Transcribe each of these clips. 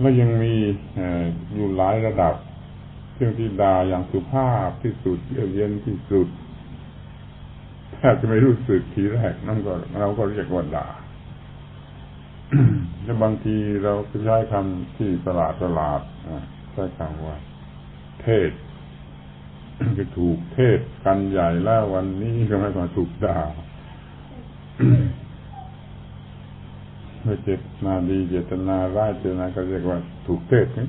แล้วยังมีอยู่หลายระดับเรื่องที่ด่าอย่างสุภาพที่สุดเยือกเย็นที่สุดแทบจะไม่รู้สึกทีแรกนั่นก็เราก็เรียกว่าด่าแล้วบางทีเราใช้คำที่ตลาดตลาดใช้คำว่า เทศจะถูกเทศกันใหญ่แล้ววันนี้ก็ไม่มาถูกด่า เมื่อเจตนาดีเจตนาร้ายเจตนาก็เรียกว่าถูกเทศนี่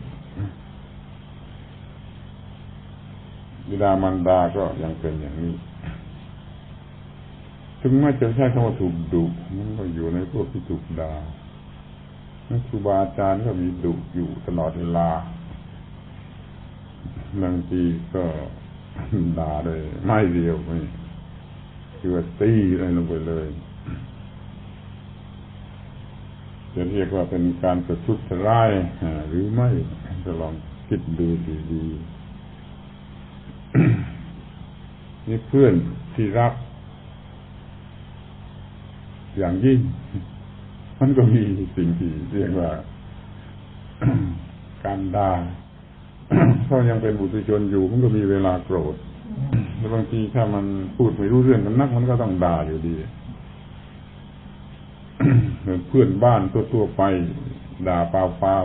บิดามันดาก็ยังเป็นอย่างนี้ ถึงแม้จะใช้คำว่าถูกดุมันก็อยู่ในพวกที่ถูกด่าครูบาอาจารย์ก็มีดุอยู่ตลอดเวลาบางทีก็ด่าเลยไม่เดียวไม่คือว่าตีอะไรลงไปเลย จะเรียกว่าเป็นการประทุษร้ายหรือไม่จะลองคิดดูดีๆนี่เพื่อนที่รัก อย่างยิ่ง มันก็มีสิ่งที่เรียกว่าการด่าเขายังเป็นบุตรชนอยู่ มันก็มีเวลาโกรธแล้วบางทีถ้ามันพูดไม่รู้เรื่องกันนัก มันก็ต้องด่าอยู่ดี เพื่อนบ้านตัวๆไป ด่าเปล่า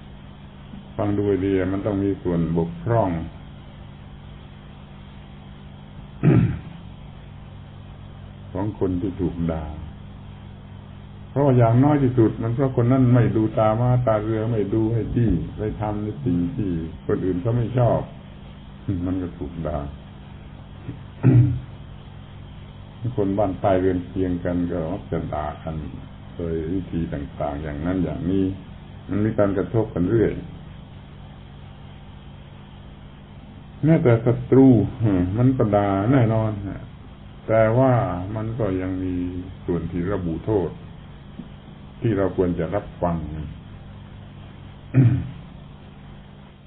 ๆฟังดูดีมันต้องมีส่วนบกพร่องของคนที่ถูกด่า เพราะอย่างน้อยที่สุด มันเพราะคนนั้นไม่ดูตามาตาเรือไม่ดูให้ดีไม่ทำในสิ่งที่คนอื่นเขาไม่ชอบ มันก็ถูกด่า คนบ้านใต้เรือนเคียงกันก็มักจะด่ากันโดยวิธีต่าง ๆ อย่างนั้นอย่างนี้ มันมีการกระทบกันเรื่อยแม้แต่ศัตรูมันก็ด่าแน่นอนแต่ว่ามันก็ยังมีส่วนที่ระบุโทษ ที่เราควรจะรับฟัง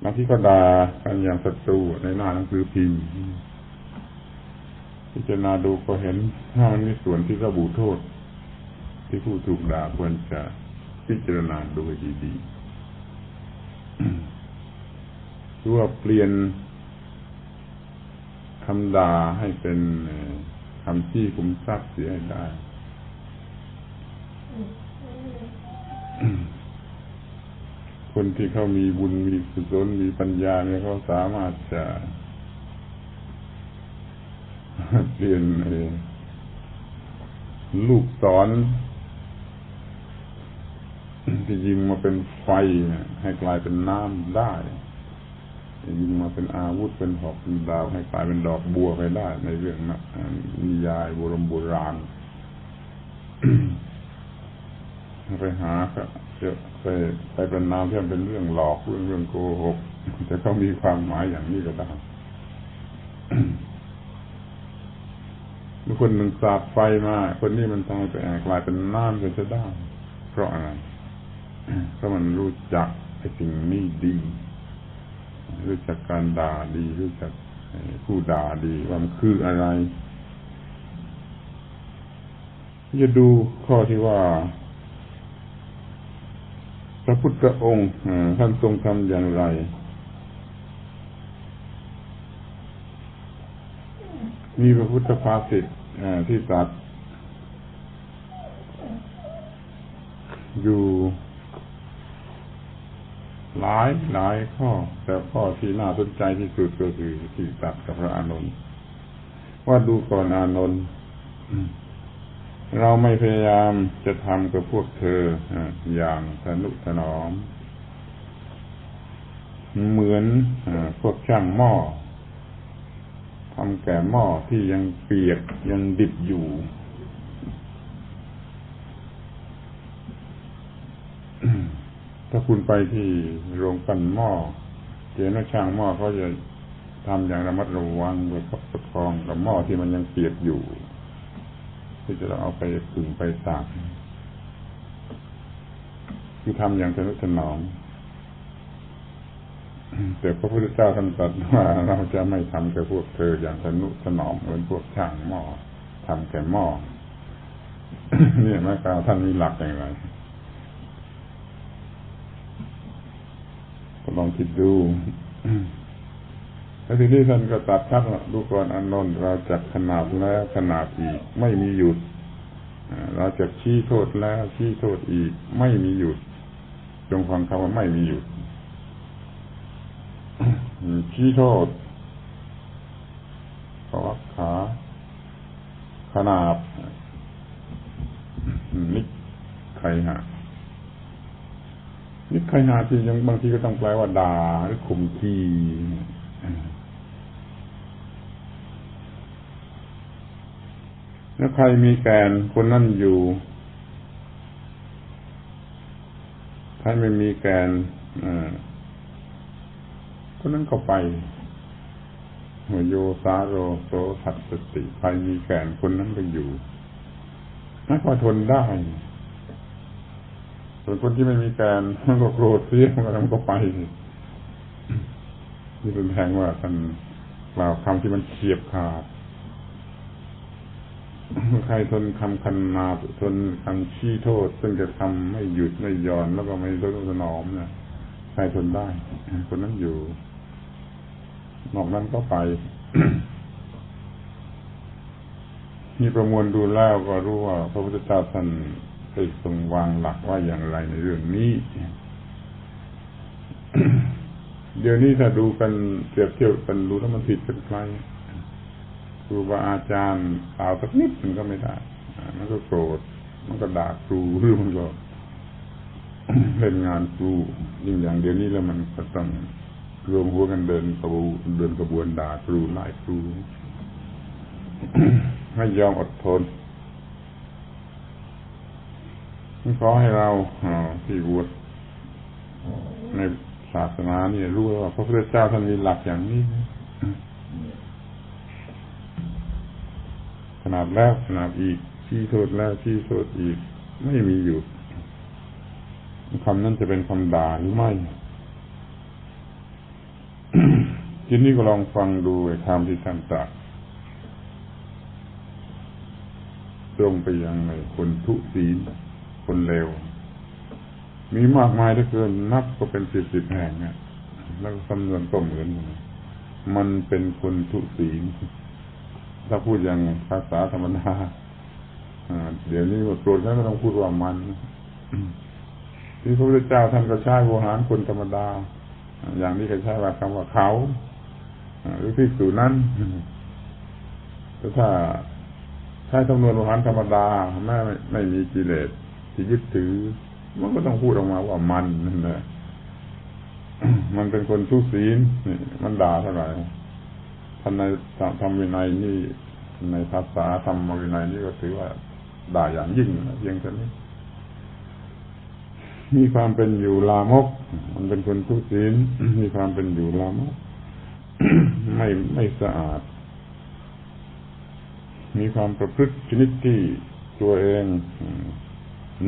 บางที่ก็ด่ากันอย่างศัตรูในหน้าหนังสือพิมพ์ จารณาดูก็เห็นถ้ามันมีส่วนที่ระบุโทษ ที่ผู้ถูกด่าควรจะพิจารณาดูดีๆรือว่าเปลี่ยนคำด่าให้เป็นคำที่คุ้มทรัพย์เสียได้คนที่เขามีบุญมีกุศลมีปัญญาเนี่ยเขาสามารถจะ เปลี่ยนลูกศรที่ยิงมาเป็นไฟให้กลายเป็นน้ำได้ยิงมาเป็นอาวุธเป็นหอกเป็นดาวให้กลายเป็นดอกบัวไปได้ ในเรื่องนะนิยายโบรมโบราณไปหาครับจะไปไปเป็นน้ำที่เป็นเรื่องหลอกเรื่องเรื่องโกหกแต่เขามีความหมายอย่างนี้ก็ได้ บางคนหนึ่งสาดไฟมา คนนี้มันตายไปกลายเป็นน้ำจนจะได้ เพราะอะไรเพราะมันรู้จักไอ้สิ่งนี้ดี รู้จักการด่าดี รู้จักผู้ด่าดีว่ามันคืออะไรจะดูข้อที่ว่า พระพุทธองค์ท่านทรงทำอย่างไร มีพระพุทธภาษิตที่ตัดอยู่หลายหลายข้อ แต่ข้อที่น่าสนใจที่สุดก็คือที่ตัดกับพระอานนท์ว่าดูก่อนอานนท์เราไม่พยายามจะทำกับพวกเธออย่างสนุถนอม เหมือนพวกช่างหม้อ ทำแก่หม้อที่ยังเปียกยังดิบอยู่ ถ้าคุณไปที่โรงกันหม้อเจนช่างหม้อเขาจะทำอย่างระมัดระวังโดยคับประคองกับหม้อที่มันยังเปียกอยู่ ที่จะเอาไปผึ่งไปตากคือทำอย่างสนุถนอม แต่พระพุทธเจ้าท่านตรัสว่าเราจะไม่ทำแก่พวกเธออย่างสนุสนองเหมือนพวกช่างหม้อทำแก่หม้อนี่แม่กาวท่านมีหลักอย่างไรลองคิดดูแล้วทีนี้ท่านก็ตัดชัดดูก่อนอานนท์เราจักขนาดแล้วขนาดอีก ไม่มีหยุดเราจะชี้โทษแล้วชี้โทษอีก ไม่มีหยุด จงฟังคำว่าไม่มีหยุด ชี้โทษขวักขาขนาบนิกใคหานิกใคหาที่ยังบางทีก็ต้องแปลว่าด่าหรือข่มขีแล้วใครมีแกนคนนั่นอยู่ ใครไม่มีแกนอ่า คนนั้นก็ไปหัวโยสาโรโสทัตสติใครมีแกนคนนั้นก็อยู่นั่นก็ทนได้ส่วนคนที่ไม่มีแกนมันก็โกรธเสียมันก็ไปนี่เป็นแทงว่าท่านกล่าวคำที่มันเฉียบขาด ใครทนคำคันนาทนคำชี้โทษ ซึ่งจะทำไม่หยุดไม่หย่อนแล้วก็ไม่ลดสนอมเนี่ยใครทนได้ คนนั้นอยู่ นอกนั้นก็ไปมีประมวลดูแล้วก็รู้ว่า พระพุทธเจ้าท่านไปทรงวางหลักว่าอย่างไรในเรื่องนี้ เดี๋ยวนี้ถ้าดูกันเปรียบเทียบกันดูแล้วมันผิดกันใครครูบาอาจารย์กล่าสักนิดมันก็ไม่ได้อ่ามันก็โกรธ มันก็ด่าครูหรือมันก็เล่นงานครูยิ่งอย่างเดียวนี้แล้วมันก็ต้อง รวมหัวกันเดินกระบวนเดินกระบวนด่าครูไล่ครูไม่ยอมอดทนขอให้เราที่บวชในศาสนาเนี่ยรู้ว่าพระพุทธเจ้าท่านมีหลักอย่างนี้ขนาดแล้วขนาดอีกชี้โทษแล้วชี้โทษอีก ไม่มีหยุดคำนั้นจะเป็นคำด่าหรือไม่ ทีนี้ก็ลองฟังดูไอ้คำที่ท่านตรัสตรงไปยังในคนทุศีลคนเลว มีมากมายเหลือเกินนับก็เป็นสิบสิบแห่งเนี่ยแล้วคำนวณก็เหมือนมันเป็นคนทุศีลถ้าพูดอย่างภาษาธรรมดาเดี๋ยวนี้ว่าโกรธแล้วไม่ต้องพูดว่ามันที่พระพุทธเจ้าท่านก็ใช้โวหารคนธรรมดา อย่างนี้ก็ใช้ว่าคำว่าเขา หรือพิสูจนั้นแต่ถ้าใช้จำนวนโวหารธรรมดาแม่ไม่ไม่มีกิเลสที่ยึดถือ มันก็ต้องพูดออกมาว่ามันนั่นแหละมันเป็นคนทุศีลนี่มันด่าเท่าไหร่ท่านในธรรมวินัยนี่ในภาษาธรรมวินัยนี่ก็ถือว่าด่าอย่างยิ่งเพียงเท่านี้ มีความเป็นอยู่ลามก มันเป็นคนทุศีลมีความเป็นอยู่ลามก ไม่ไม่สะอาด มีความประพฤติชนิดที่ตัวเอง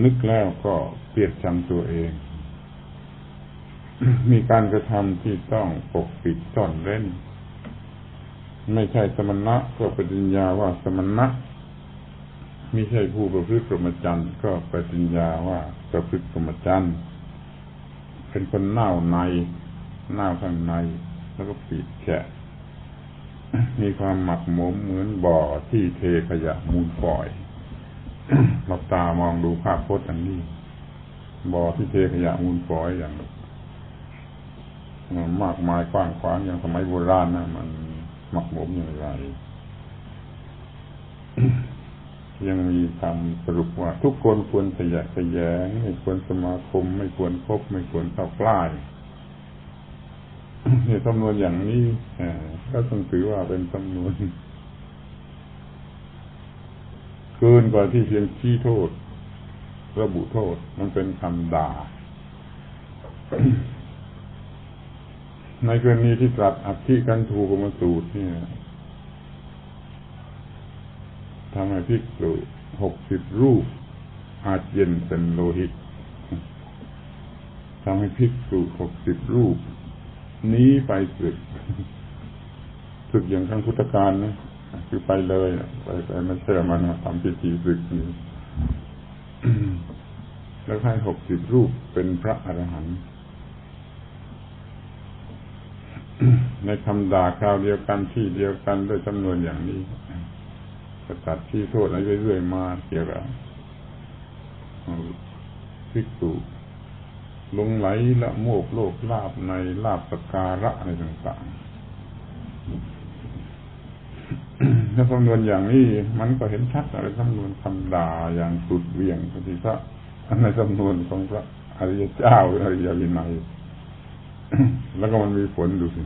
นึกแล้วก็เกลียดชังตัวเอง มีการกระทำที่ต้องปกปิดซ่อนเร้น ไม่ใช่สมณะก็ปฏิญญาว่าสมณะไม่ใช่ผู้ประพฤติพรหมจรรย์ก็ปฏิญญาว่าประพฤติพรหมจรรย์เป็นคนเน่าในเน่าข้างใน แล้วก็ปิดแฉะมีความหมักหมมเหมือนบ่อที่เทขยะมูลฝอยหลับตามองดูภาพพจน์อันนี้ บ่อที่เทขยะมูลฝอยอย่างมากมายกว้างขวางอย่างสมัยโบราณนะมันหมักหมมอย่างไรยังมีคำสรุปว่า ทุกคนควรขยะขยงไม่ควรสมาคม ไม่ควรคบ ไม่ควรเข้าใกล้ เนี่ยจำนวนอย่างนี้ก็ต้องถือว่าเป็นจำนวนเกินกว่าที่เพียงชี้โทษ ระบุโทษ มันเป็นคำด่า ในกรณีที่ตรัสอธิกันถูกมาสูตรเนี่ยทำให้ภิกษุหกสิบรูป อาจเย็นเป็นโลหิตทำให้ภิกษุหกสิบรูป นี้ไปศึกศึกอย่างครั้งพุทธกาลนะคือไปเลยไปไปไม่เชื่อมันทำพิธีศึกนี่แล้วให้หกสิบรูปเป็นพระอรหันต์ในคำด่าคราวเดียวกันที่เดียวกันด้วยจำนวนอย่างนี้ก็ตัดที่โทษอะไรเรื่อยๆมาเกี่ยวกับภิกษุ ลงไหลละโมบโลกลาบในลาบสการะอะไรต่างๆ ถ้าคำนวณอย่างนี้มันก็เห็นชัดอะไรคำนวณคำด่าอย่างสุดเวียงพอดีพระในจำนวนของพระอริยเจ้าอริยวินัยแล้วก็มันมีผลดูสิ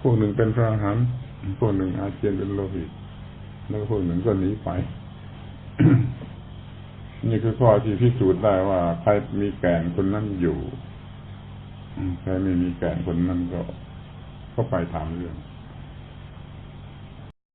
พวกหนึ่งเป็นพระอรหันต์พวกหนึ่งอาเจียนเป็นโลหิตแล้วพวกหนึ่งก็หนีไป นี่คือข้อที่พิสูจน์ได้ว่า ใครมีแก่นคนนั้นอยู่ใครไม่มีแก่นคนนั้นก็ก็ไปถามเรื่อง